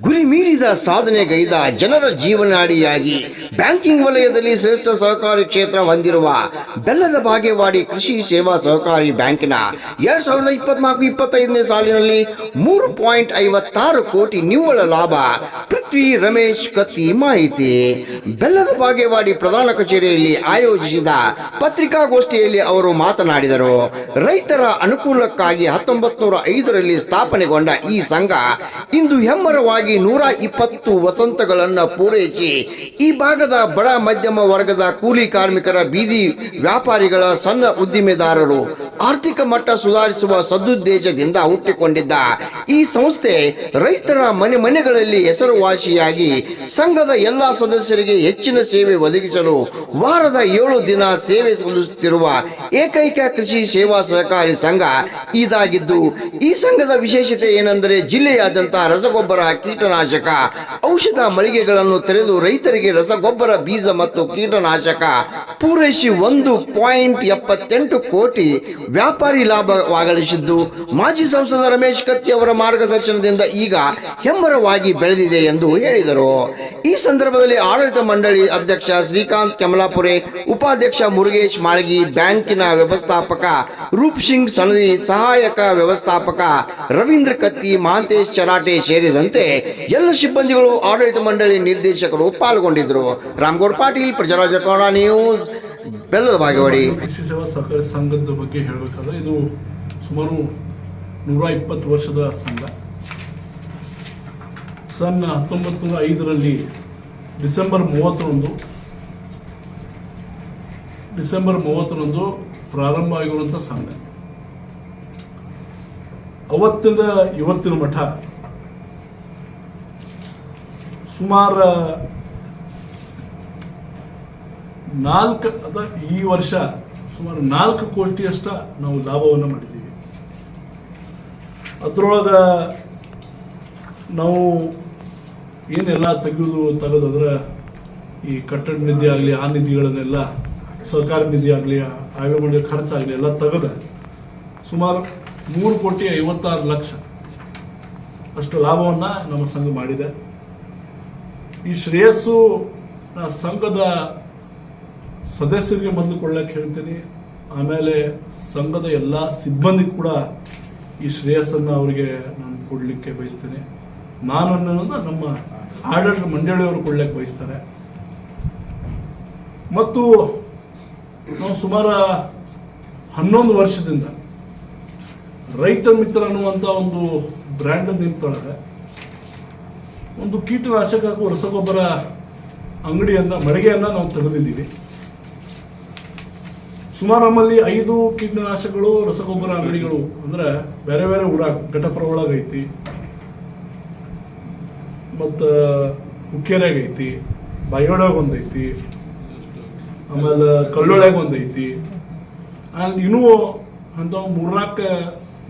ಗುರಿ ಮೀರಿದ ಸಾಧನೆಗೈದ ಜನರ ಜೀವನಾಡಿಯಾಗಿ ಬ್ಯಾಂಕಿಂಗ್ ವಲಯದಲ್ಲಿ ಶ್ರೇಷ್ಠ ಸಹಕಾರಿ ಕ್ಷೇತ್ರ ಹೊಂದಿರುವ ಬೆಲ್ಲದ ಬಾಗೇವಾಡಿ ಕೃಷಿ ಸೇವಾ ಸಹಕಾರಿ ಬ್ಯಾಂಕಿನ ಎರಡ್ ಸಾವಿರದ ಇಪ್ಪತ್ನಾಲ್ಕು ಇಪ್ಪತ್ತೈದನೇ ಸಾಲಿನಲ್ಲಿ ಮೂರು ಪಾಯಿಂಟ್ ಐವತ್ತಾರು ಕೋಟಿ ನಿವ್ವಳ ಲಾಭ. ಪೃಥ್ವಿ ರಮೇಶ್ ಕತ್ತಿ ಮಾಹಿತಿ. ಬೆಲ್ಲದ ಬಾಗೇವಾಡಿ ಪ್ರಧಾನ ಕಚೇರಿಯಲ್ಲಿ ಆಯೋಜಿಸಿದ ಪತ್ರಿಕಾಗೋಷ್ಠಿಯಲ್ಲಿ ಅವರು ಮಾತನಾಡಿದರು. ರೈತರ ಅನುಕೂಲಕ್ಕಾಗಿ ಹತ್ತೊಂಬತ್ತು ನೂರ ಐದರಲ್ಲಿ ಸ್ಥಾಪನೆಗೊಂಡ ಈ ಸಂಘ ಇಂದು ಹೆಮ್ಮರವಾಗಿ ನೂರ ಇಪ್ಪತ್ತು ವಸಂತಗಳನ್ನು ಪೂರೈಸಿ, ಈ ಭಾಗದ ಬಡ ಮಧ್ಯಮ ವರ್ಗದ ಕೂಲಿ ಕಾರ್ಮಿಕರ ಬೀದಿ ವ್ಯಾಪಾರಿಗಳ ಸಣ್ಣ ಉದ್ದಿಮೆದಾರರು ಆರ್ಥಿಕ ಮಟ್ಟ ಸುಧಾರಿಸುವ ಸದುದ್ದೇಶದಿಂದ ಹುಟ್ಟಿಕೊಂಡಿದ್ದ ಈ ಸಂಸ್ಥೆ ರೈತರ ಮನೆ ಮನೆಗಳಲ್ಲಿ ಹೆಸರುವಾಸಿಯಾಗಿ ಸಂಘದ ಎಲ್ಲಾ ಸದಸ್ಯರಿಗೆ ಹೆಚ್ಚಿನ ಸೇವೆ ಒದಗಿಸಲು ವಾರದ ಏಳು ದಿನ ಸೇವೆ ಸಲ್ಲಿಸುತ್ತಿರುವ ಏಕೈಕ ಕೃಷಿ ಸೇವಾ ಸಹಕಾರಿ ಸಂಘ ಇದಾಗಿದ್ದು, ಈ ಸಂಘದ ವಿಶೇಷತೆ ಏನೆಂದರೆ ಜಿಲ್ಲೆಯಾದ್ಯಂತ ರಸಗೊಬ್ಬರ ಕೀಟನಾಶಕ. ಔಷಧ ಮಳಿಗೆಗಳನ್ನು ತೆರೆದು ರೈತರಿಗೆ ರಸಗೊಬ್ಬರ, ಬೀಜ ಮತ್ತು ಕೀಟನಾಶಕ. ಪೂರೈಸಿ ಒಂದು ಪಾಯಿಂಟ್ ಎಪ್ಪತ್ತೆಂಟು ಕೋಟಿ ವ್ಯಾಪಾರಿ ಲಾಭವಾಗಲಿಸಿದ್ದು, ಮಾಜಿ ಸಂಸದ ರಮೇಶ್ ಕತ್ತಿ ಅವರ ಮಾರ್ಗದರ್ಶನದಿಂದ ಈಗ ಹೆಮ್ಮರವಾಗಿ ಬೆಳೆದಿದೆ ಎಂದು ಹೇಳಿದರು. ಈ ಸಂದರ್ಭದಲ್ಲಿ ಆಡಳಿತ ಮಂಡಳಿ ಅಧ್ಯಕ್ಷ ಶ್ರೀಕಾಂತ್ ಕಮಲಾಪುರೆ, ಉಪಾಧ್ಯಕ್ಷ ಮುರುಗೇಶ್ ಮಾಳ್ಗಿ, ಬ್ಯಾಂಕಿನ ವ್ಯವಸ್ಥಾಪಕ ರೂಪ್ ಸಿಂಗ್ ಸನದಿ, ಸಹಾಯಕ ವ್ಯವಸ್ಥಾಪಕ ರವೀಂದ್ರ ಕತ್ತಿ ಮಹಾಂತೇಶ್ ಚರಾಟೆ ಸೇರಿದಂತೆ ಎಲ್ಲ ಸಿಬ್ಬಂದಿಗಳು ಆಡಳಿತ ಮಂಡಳಿ ನಿರ್ದೇಶಕರು ಪಾಲ್ಗೊಂಡಿದ್ದರು. ರಾಮ್ಗೌಡ್ ಪಾಟೀಲ್, ಪ್ರಜರಾಜ ಕನ್ನಡ ನ್ಯೂಸ್, ಬೆಲ್ಲದ ಭಾಗವಾಡಿ ಸೇವಾ ಸಹಕಾರಿ ಸಂಘದ ಬಗ್ಗೆ ಹೇಳಬೇಕಾದ್ರೆ ಇದು ಸುಮಾರು ನೂರ ಇಪ್ಪತ್ತು ವರ್ಷದ ಸಂಘ. ಸನ್ ಹತ್ತೊಂಬತ್ತು ನೂರ ಐದರಲ್ಲಿ ಡಿಸೆಂಬರ್ ಮೂವತ್ತರಂದು ಡಿಸೆಂಬರ್ ಮೂವತ್ತರಂದು ಪ್ರಾರಂಭ ಆಗಿರುವಂಥ ಸಂಘ. ಅವತ್ತಿಂದ ಇವತ್ತಿನ ಮಠ ಸುಮಾರು ನಾಲ್ಕು ಈ ವರ್ಷ ಸುಮಾರು ನಾಲ್ಕು ಕೋಟಿಯಷ್ಟ ನಾವು ಲಾಭವನ್ನು ಮಾಡಿದ್ದೀವಿ. ಅದರೊಳಗ ನಾವು ಏನೆಲ್ಲ ತೆಗೆದು ತೆಗೆದಂದ್ರೆ ಈ ಕಟ್ಟಡ ನಿಧಿ ಆಗಲಿ, ಆ ನಿಧಿಗಳನ್ನೆಲ್ಲ ಸರ್ಕಾರಿ ನಿಧಿ ಆಗಲಿ ಆಯ್ಕೆ ಮಾಡಿದ ಖರ್ಚಾಗಲಿ ಎಲ್ಲ ತೆಗೆದ ಸುಮಾರು ಮೂರು ಕೋಟಿ ಐವತ್ತಾರು ಲಕ್ಷ ಅಷ್ಟು ಲಾಭವನ್ನು ನಮ್ಮ ಸಂಘ ಮಾಡಿದೆ. ಈ ಶ್ರೇಯಸ್ಸು ಸಂಘದ ಸದಸ್ಯರಿಗೆ ಮೊದಲು ಕೊಡ್ಲಿಕ್ಕೆ ಹೇಳ್ತೀನಿ. ಆಮೇಲೆ ಸಂಘದ ಎಲ್ಲ ಸಿಬ್ಬಂದಿ ಕೂಡ ಈ ಶ್ರೇಯಸ್ಸನ್ನು ಅವರಿಗೆ ನಾನು ಕೊಡಲಿಕ್ಕೆ ಬಯಸ್ತೇನೆ. ನಾನು ಅನ್ನೋದು ನಮ್ಮ ಆಡಳಿತ ಮಂಡಳಿಯವರು ಕೊಡ್ಲಿಕ್ಕೆ ಬಯಸ್ತಾರೆ. ಮತ್ತು ನಾವು ಸುಮಾರು ಹನ್ನೊಂದು ವರ್ಷದಿಂದ ರೈತ ಮಿತ್ರ ಅನ್ನುವಂಥ ಒಂದು ಬ್ರ್ಯಾಂಡ್ ನಿಂತೊಳಗೆ ಒಂದು ಕೀಟನಾಶಕ ರಸಗೊಬ್ಬರ ಅಂಗಡಿಯನ್ನ, ಮಳಿಗೆಯನ್ನು ನಾವು ತೆಗೆದಿದ್ದೀವಿ. ಸುಮಾರು ನಮ್ಮಲ್ಲಿ ಐದು ಕೀಟನಾಶಕಗಳು, ರಸಗೊಬ್ಬರ ಅಂಗಡಿಗಳು ಅಂದ್ರೆ ಬೇರೆ ಬೇರೆ ಊರಾಗ ಘಟಪುರ ಒಳಗೈತಿ ಮತ್ತು ಹುಕ್ಕೇರಿಯಾಗ ಐತಿ ಬಾಯೋಡಾಗ ಒಂದೈತಿ ಆಮೇಲೆ ಕಳ್ಳೊಳ್ಯಾಗ ಒಂದೈತಿ ಆ್ಯಂಡ್ ಇನ್ನೂ ಅಂತ ಮೂರ್ನಾಲ್ಕು,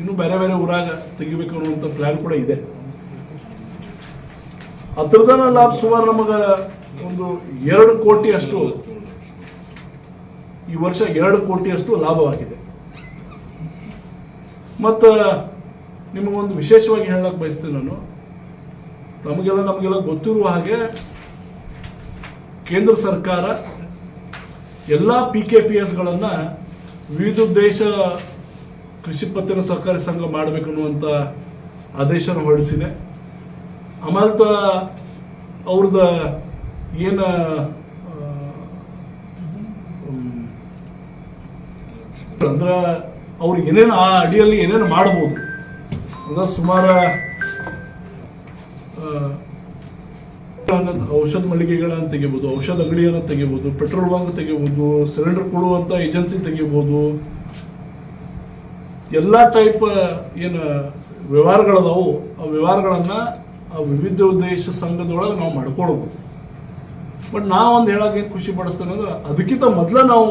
ಇನ್ನೂ ಬೇರೆ ಬೇರೆ ಊರಾಗ ತೆಗಿಬೇಕು ಅನ್ನುವಂಥ ಪ್ಲ್ಯಾನ್ ಕೂಡ ಇದೆ. ಅದ್ರದನ ಲಾಭ ಸುಮಾರು ನಮಗೆ ಒಂದು ಎರಡು ಕೋಟಿ ಅಷ್ಟು. ಈ ವರ್ಷ ಎರಡು ಕೋಟಿಯಷ್ಟು ಲಾಭವಾಗಿದೆ. ಮತ್ತು ನಿಮಗೊಂದು ವಿಶೇಷವಾಗಿ ಹೇಳಕ್ಕೆ ಬಯಸ್ತೀನಿ ನಾನು. ತಮಗೆಲ್ಲ ನಮಗೆಲ್ಲ ಗೊತ್ತಿರುವ ಹಾಗೆ ಕೇಂದ್ರ ಸರ್ಕಾರ ಎಲ್ಲ ಪಿ ಕೆ ಪಿ ಎಸ್ಗಳನ್ನು ವಿವಿಧ ದೇಶ ಕೃಷಿ ಪತ್ತಿನ ಸಹಕಾರಿ ಸಂಘ ಮಾಡಬೇಕನ್ನುವಂಥ ಆದೇಶನ ಹೊರಡಿಸಿದೆ. ಆಮೇಲೆ ಅವ್ರದ ಏನು ಅಂದ್ರೆ ಅವ್ರು ಏನೇನು ಆ ಅಡಿಯಲ್ಲಿ ಏನೇನು ಮಾಡ್ಬೋದು. ಅಂದ್ರೆ ಸುಮಾರು ಔಷಧ ಮಳಿಗೆಗಳನ್ನ ತೆಗಿಬೋದು, ಔಷಧ ಅಂಗಡಿಯನ್ನು ತೆಗಿಬೋದು, ಪೆಟ್ರೋಲ್ ಬಂಕ್ ತೆಗಿಬೋದು, ಸಿಲಿಂಡರ್ ಕೊಡುವಂತ ಏಜೆನ್ಸಿ ತೆಗಿಬೋದು. ಎಲ್ಲ ಟೈಪ್, ಏನು ವ್ಯವಹಾರಗಳದಾವು. ಆ ವ್ಯವಹಾರಗಳನ್ನ ಆ ವಿವಿಧ ಉದ್ದೇಶ ಸಂಘದೊಳಗೆ ನಾವು ಮಾಡ್ಕೊಳ್ಬೋದು. ಬಟ್ ನಾವೊಂದು ಹೇಳಕ್ಕೆ ಏನ್ ಖುಷಿ ಪಡಿಸ್ತೇನೆ ಅಂದ್ರೆ ಅದಕ್ಕಿಂತ ಮೊದಲೇ ನಾವು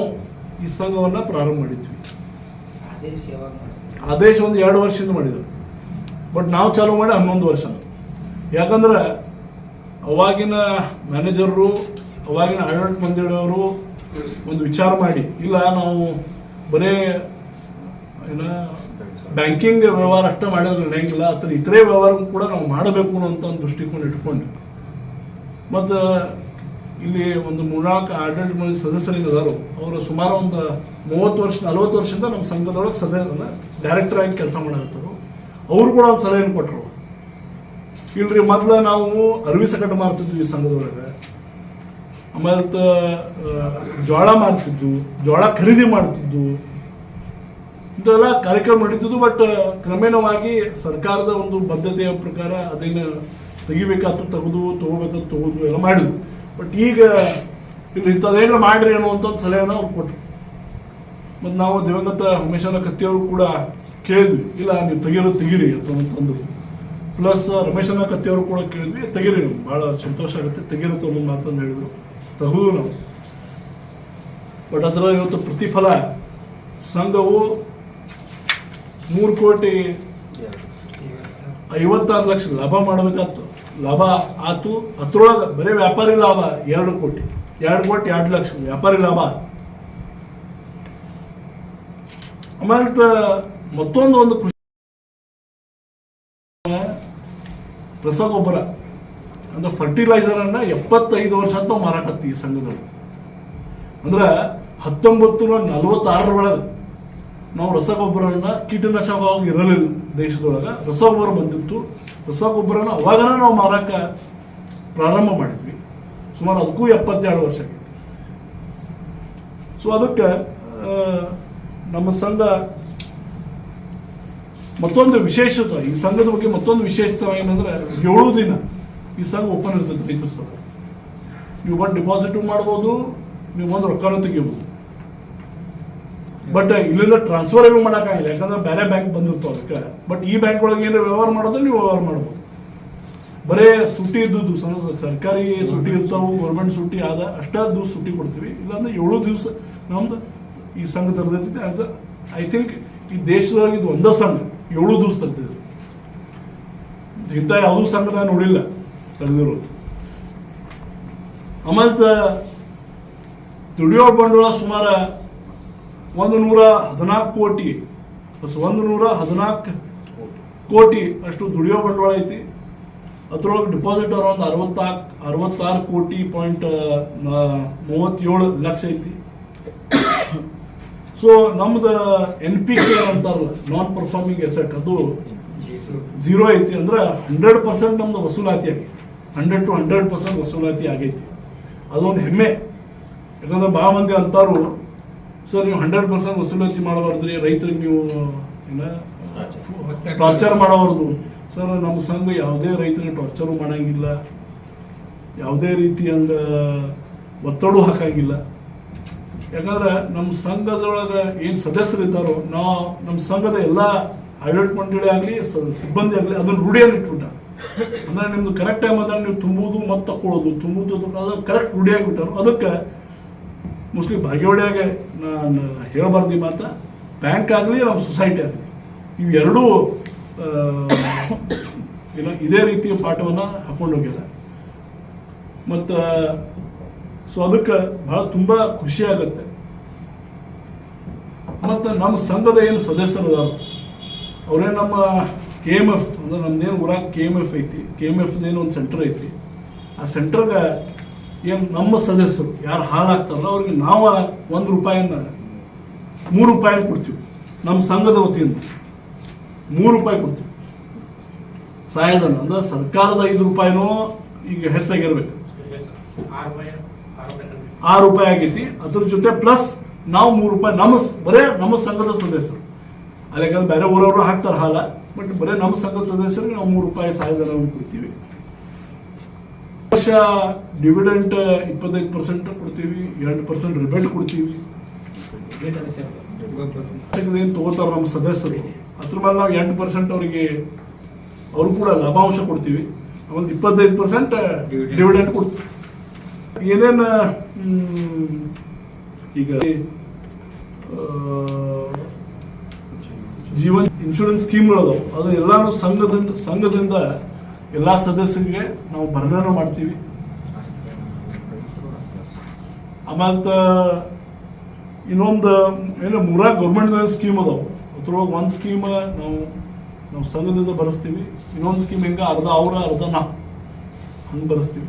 ಈ ಸಂಘವನ್ನು ಪ್ರಾರಂಭ ಮಾಡಿದ್ವಿ. ಆದೇಶ ಒಂದು ಎರಡು ವರ್ಷದಿಂದ ಮಾಡಿದ್ರು. ಬಟ್ ನಾವು ಚಾಲೂ ಮಾಡಿ ಹನ್ನೊಂದು ವರ್ಷ ಯಾಕಂದ್ರೆ ಅವಾಗಿನ ಮ್ಯಾನೇಜರು ಅವಾಗಿನ ಆಡಳಿತ ಮಂದಿರವರು ಒಂದು ವಿಚಾರ ಮಾಡಿ ಇಲ್ಲ ನಾವು ಬರೇ ಏನ ಬ್ಯಾಂಕಿಂಗ್ ವ್ಯವಹಾರ ಅಷ್ಟೇ ಮಾಡಿದ್ರೆ ನಡೆಯಂಗಿಲ್ಲ. ಅಥವಾ ಇತರೆ ವ್ಯವಹಾರ ಕೂಡ ನಾವು ಮಾಡಬೇಕು ಅನ್ನೋಂಥ ಒಂದು ದೃಷ್ಟಿಕೋನ ಇಟ್ಕೊಂಡು. ಮತ್ತು ಇಲ್ಲಿ ಒಂದು ಮೂರ್ನಾಲ್ಕು ಆಡಳಿತ ಮಂಡಳಿ ಸದಸ್ಯರಿಗೆ ಅದಾರು ಅವರು ಸುಮಾರು ಒಂದು ಮೂವತ್ತು ವರ್ಷ ನಲ್ವತ್ತು ವರ್ಷದಿಂದ ನಮ್ಮ ಸಂಘದೊಳಗೆ ಸದಸ್ಯ ಡೈರೆಕ್ಟರ್ ಆಗಿ ಕೆಲಸ ಮಾಡಕತ್ತರು ಅವರು. ಕೂಡ ಒಂದು ಸಲಹೆಯನ್ನು ಕೊಟ್ಟರು ಇಲ್ರಿ ಮೊದಲು ನಾವು ಅರವಿ ಸಕಟ ಮಾಡ್ತಿದ್ವಿ ಈ ಸಂಘದೊಳಗೆ. ಆಮೇಲೆ ಜೋಳ ಮಾಡ್ತಿದ್ದು ಜೋಳ ಖರೀದಿ ಮಾಡ್ತಿದ್ದು. ಇಂಥವೆಲ್ಲ ಕಾರ್ಯಕ್ರಮ ನಡೀತಿದ್ದು ಬಟ್ ಕ್ರಮೇಣವಾಗಿ ಸರ್ಕಾರದ ಒಂದು ಬದ್ಧತೆಯ ಪ್ರಕಾರ ಅದನ್ನು ತೆಗಿಬೇಕಾದ್ರು ತೆಗೆದು ತಗೋಬೇಕಾದ್ರು ತಗೋದು ಎಲ್ಲ ಮಾಡಿದ್ರು ಬಟ್ ಈಗ ಇಲ್ಲಿ ಇಂಥದ್ದೇನು ಮಾಡ್ರಿ ಅನ್ನುವಂಥ ಒಂದು ಸಲಹೆಯನ್ನು ಅವ್ರು ಕೊಟ್ಟರು ಮತ್ತು ನಾವು ದಿವಂಗತ ಉಮೇಶನ ಕತ್ತಿಯವರು ಕೂಡ ಕೇಳಿದ್ವಿ. ಇಲ್ಲ, ನೀವು ತೆಗಿರೋ ತೆಗೀರಿ ಅಂತ ಅಂತಂದು ಪ್ಲಸ್ ರಮೇಶನ ಕತ್ತಿಯವರು ಕೂಡ ಕೇಳಿದ್ವಿ, ತೆಗೀರಿ ನೀವು. ಭಾಳ ಸಂತೋಷ ಆಗುತ್ತೆ ತೆಗಿರುತ್ತೆ ಅನ್ನೋ ಮಾತನ್ನು ಹೇಳಿದ್ರು. ತಗೋದು ನಾವು. ಬಟ್ ಅದರ ಇವತ್ತು ಪ್ರತಿಫಲ. ಸಂಘವು ಮೂರು ಕೋಟಿ ಐವತ್ತಾರು ಲಕ್ಷ ಲಾಭ ಮಾಡಬೇಕಾಯ್ತು ಲಾಭ ಆತು ಅದ್ರೊಳಗೆ ಬರೀ ವ್ಯಾಪಾರಿ ಲಾಭ ಎರಡು ಕೋಟಿ. ಎರಡು ಕೋಟಿ ಎರಡು ಲಕ್ಷ ವ್ಯಾಪಾರಿ ಲಾಭ ಆತು. ಆಮೇಲೆ ಮತ್ತೊಂದು ಒಂದು ಕೃಷಿ ರಸಗೊಬ್ಬರ ಅಂದ್ರೆ ಫರ್ಟಿಲೈಸರ್ ಅನ್ನ ಎಪ್ಪತ್ತೈದು ವರ್ಷ ಅಂತ ಮಾರಾಕತ್ತಿ ಈ ಸಂಘದೊಳಗೆ ಅಂದ್ರೆ ಹತ್ತೊಂಬತ್ತು ನೂರ ನಲವತ್ತಾರರೊಳಗೆ ನಾವು ರಸಗೊಬ್ಬರನ ಕೀಟನಾಶಕವಾಗಿ ಇರಲಿಲ್ಲ ದೇಶದೊಳಗೆ. ರಸಗೊಬ್ಬರ ಬಂದಿತ್ತು. ರಸಗೊಬ್ಬರನ ಅವಾಗನ ನಾವು ಮಾರಾಕ ಪ್ರಾರಂಭ ಮಾಡಿದ್ವಿ. ಸುಮಾರು ಅದಕ್ಕೂ ಎಪ್ಪತ್ತೆರಡು ವರ್ಷ ಆಗೈತಿ ಸೊ ಅದಕ್ಕೆ ನಮ್ಮ ಸಂಘ ಮತ್ತೊಂದು ವಿಶೇಷತೆ, ಈ ಸಂಘದ ಬಗ್ಗೆ ಮತ್ತೊಂದು ವಿಶೇಷತೆ ಏನಂದ್ರೆ ಏಳು ದಿನ ಈ ಸಂಘ ಓಪನ್ ಇರ್ತದೆ ರೈತರ ಸಭೆ. ನೀವು ಬಂದು ಡಿಪಾಸಿಟ್ ಮಾಡ್ಬೋದು, ನೀವು ಬಂದು ರೊಕ್ಕನೂ ತೆಗಿಬೋದು. ಬಟ್ ಇಲ್ಲಿಂದ ಟ್ರಾನ್ಸ್ಫರ್ ಏನು ಮಾಡೋಕ್ಕಾಗಿಲ್ಲ. ಯಾಕಂದ್ರೆ ಬೇರೆ ಬ್ಯಾಂಕ್ ಬಂದಿರ್ತಾವ ಅದಕ್ಕೆ. ಬಟ್ ಈ ಬ್ಯಾಂಕ್ ಒಳಗೆ ಏನು ವ್ಯವಹಾರ ಮಾಡೋದು ನೀವು ವ್ಯವಹಾರ ಮಾಡ್ಬೋದು. ಬರೇ ಸುಟ್ಟಿ ಇದ್ದು ಸರ್ಕಾರಿ ಸುಟ್ಟಿ ಇರ್ತಾವೆ ಗೌರ್ಮೆಂಟ್ ಸುಟ್ಟಿ ಆದ ಅಷ್ಟೇ ದಿವಸ ಸುಟ್ಟಿ ಕೊಡ್ತೀವಿ. ಇಲ್ಲಾಂದ್ರೆ ಏಳು ದಿವಸ ನಮ್ದು ಈ ಸಂಘ ತರದೈತಿ ಅದು ಐ ಥಿಂಕ್ ಈ ದೇಶದೊಳಗೆ ಇದು ಒಂದೇ ಸಂಘ. ಏಳು ದಿವಸ ತೆಗ್ದಿದ್ರು ಇಂಥ ಯಾವುದೂ ಸಂಘ ನಾನು ನೋಡಿಲ್ಲ ತೆಗೆದಿರೋದು ಆಮೇಲೆ ದುಡಿಯೋ ಬಂಡವಾಳ ಸುಮಾರು ಒಂದು ನೂರ ಹದಿನಾಲ್ಕು ಕೋಟಿ ಒಂದು ನೂರ ಹದಿನಾಲ್ಕು ಕೋಟಿ ಅಷ್ಟು ದುಡಿಯೋ ಬಂಡವಾಳ ಐತಿ. ಅದ್ರೊಳಗೆ ಡಿಪಾಸಿಟ್ ಅರೌಂಡ್ ಅರವತ್ತಾರು ಅರವತ್ತಾರು ಕೋಟಿ ಪಾಯಿಂಟ್ ಮೂವತ್ತೇಳು ಲಕ್ಷ ಐತಿ. ಸೊ ನಮ್ದು ಎನ್ ಪಿ ಕೆ ಅಂತಾರಲ್ಲ ನಾನ್ ಪರ್ಫಾರ್ಮಿಂಗ್ ಎಸೆಟ್ ಅದು ಝೀರೋ ಐತಿ ಅಂದ್ರೆ ಹಂಡ್ರೆಡ್ ಪರ್ಸೆಂಟ್ ನಮ್ದು ವಸೂಲಾತಿ ಆಗೈತಿ. ಹಂಡ್ರೆಡ್ ಟು ಹಂಡ್ರೆಡ್ ಪರ್ಸೆಂಟ್ ವಸೂಲಾತಿ ಆಗೈತಿ. ಅದೊಂದು ಹೆಮ್ಮೆ. ಯಾಕಂದ್ರೆ ಭಾಳ ಮಂದಿ ಅಂತಾರು ಸರ್ ನೀವು ಹಂಡ್ರೆಡ್ ಪರ್ಸೆಂಟ್ ವಸೂಲಾತಿ ಮಾಡಬಾರ್ದ್ರಿ ರೈತರಿಗೆ ನೀವು ಏನ ಟಾರ್ಚರ್ ಮಾಡಬಾರ್ದು. ಸರ್ ನಮ್ಮ ಸಂಘ ಯಾವುದೇ ರೈತರಿಗೆ ಟಾರ್ಚರು ಮಾಡಂಗಿಲ್ಲ. ಯಾವುದೇ ರೀತಿ ಹಂಗ ಒತ್ತಡ ಹಾಕಂಗಿಲ್ಲ. ಯಾಕಂದ್ರೆ ನಮ್ಮ ಸಂಘದೊಳಗೆ ಏನು ಸದಸ್ಯರು ಇದ್ದಾರೋ ನಾವು ನಮ್ಮ ಸಂಘದ ಎಲ್ಲ ಆಡಳಿತ ಮಂಡಳಿ ಆಗಲಿ ಸಿಬ್ಬಂದಿ ಆಗಲಿ ಅದನ್ನ ರೂಢಿಯಲ್ಲಿ ಇಟ್ಬಿಟ್ಟ. ಅಂದ್ರೆ ನಿಮ್ದು ಕರೆಕ್ಟ್ ಟೈಮ್ ಅದಾಗ ನೀವು ತುಂಬುದು ಮತ್ತು ತಕ್ಕೊಳ್ಳೋದು ತುಂಬುದು ಅದು ಕರೆಕ್ಟ್ ರೂಢಿಯಾಗಿ ಬಿಟ್ಟಾರು. ಅದಕ್ಕೆ ಮೋಸ್ಟ್ಲಿ ಭಾಗ್ಯವಾಡಿಯಾಗೆ ನಾನು ಹೇಳಬಾರ್ದು ಈ ಮಾತ ಬ್ಯಾಂಕ್ ಆಗಲಿ ನಮ್ಮ ಸೊಸೈಟಿ ಆಗಲಿ. ಇವೆರಡೂ ಏನೋ ಇದೇ ರೀತಿಯ ಪಾಠವನ್ನು ಹಾಕೊಂಡು ಹೋಗ್ಯಾರ ಮತ್ತು ಸೊ ಅದಕ್ಕೆ ಭಾಳ ತುಂಬ ಖುಷಿ ಆಗುತ್ತೆ. ಮತ್ತು ನಮ್ಮ ಸಂಘದ ಏನು ಸದಸ್ಯರು ಅವರೇ ನಮ್ಮ ಕೆ ಎಂ ಎಫ್ ಅಂದ್ರೆ ನಮ್ದೇನು ಊರಾಗ ಕೆ ಎಂ ಎಫ್ ಐತಿ. ಕೆ ಎಂ ಎಫ್ ಏನು ಒಂದು ಸೆಂಟರ್ ಐತಿ. ಆ ಸೆಂಟರ್ಗೆ ಏನು ನಮ್ಮ ಸದಸ್ಯರು ಯಾರು ಹಾಳಾಗ್ತಾರಲ್ಲ ಅವ್ರಿಗೆ ನಾವು ಒಂದು ರೂಪಾಯಿನ ಮೂರು ರೂಪಾಯಿ ಕೊಡ್ತೀವಿ. ನಮ್ಮ ಸಂಘದ ವತಿಯಿಂದ ಮೂರು ರೂಪಾಯಿ ಕೊಡ್ತೀವಿ. ಸಹಾಯಧನ ಅಂದ್ರೆ ಸರ್ಕಾರದ ಐದು ರೂಪಾಯಿನೂ ಈಗ ಹೆಚ್ಚಾಗಿರ್ಬೇಕು. ಆರು ರೂಪಾಯಿ ಆಗೈತಿ. ಅದ್ರ ಜೊತೆ ಪ್ಲಸ್ ನಾವು ಮೂರು ರೂಪಾಯಿ ನಮ್ಮ ಬರೇ ನಮ್ಮ ಸಂಘದ ಸದಸ್ಯರು. ಅಲ್ಲಿ ಬೇರೆ ಊರವರು ಹಾಕ್ತಾರೆ ಹಾಲ, ಬಟ್ ಬರೇ ನಮ್ಮ ಸಂಘದ ಸದಸ್ಯರಿಗೆ ನಾವು ಮೂರು ರೂಪಾಯಿ ಸಹಾಯಧನವನ್ನು ಕೊಡ್ತೀವಿ. ವರ್ಷ ಡಿವಿಡೆಂಟ್ ಇಪ್ಪತ್ತೈದು ಪರ್ಸೆಂಟ್ ಕೊಡ್ತೀವಿ ಎರಡು ಪರ್ಸೆಂಟ್ ರಿಬೇಟ್ ಕೊಡ್ತೀವಿ. ಏನು ತಗೋತಾರ ನಮ್ಮ ಸದಸ್ಯರು. ಅದ್ರ ಮೇಲೆ ನಾವು ಎಂಟು ಪರ್ಸೆಂಟ್ ಅವರಿಗೆ ಅವ್ರು ಕೂಡ ಲಾಭಾಂಶ ಕೊಡ್ತೀವಿ. ಒಂದು ಇಪ್ಪತ್ತೈದು ಪರ್ಸೆಂಟ್ ಡಿವಿಡೆಂಟ್ ಕೊಡ್ತೀವಿ. ಏನೇನು ಈಗ ಜೀವನ್ ಇನ್ಶೂರೆನ್ಸ್ ಸ್ಕೀಮ್ಗಳದಾವು. ಅದು ಎಲ್ಲಾನು ಸಂಘದಿಂದ ಸಂಘದಿಂದ ಎಲ್ಲ ಸದಸ್ಯರಿಗೆ ನಾವು ಬರ್ಣನ ಮಾಡ್ತೀವಿ. ಆಮಂತ ಇನ್ನೊಂದು ಏನು ಮೂರ ಗೌರ್ಮೆಂಟ್ ಸ್ಕೀಮ್ ಅದಾವೆ. ಅದ್ರೊಳಗೆ ಒಂದು ಸ್ಕೀಮ್ ನಾವು ನಾವು ಸಂಘದಿಂದ ಬರೆಸ್ತೀವಿ. ಇನ್ನೊಂದು ಸ್ಕೀಮ್ ಹೆಂಗೆ, ಅರ್ಧ ಅವರ, ಅರ್ಧ ನಾ. ಹಂಗೆ ಬರೆಸ್ತೀವಿ.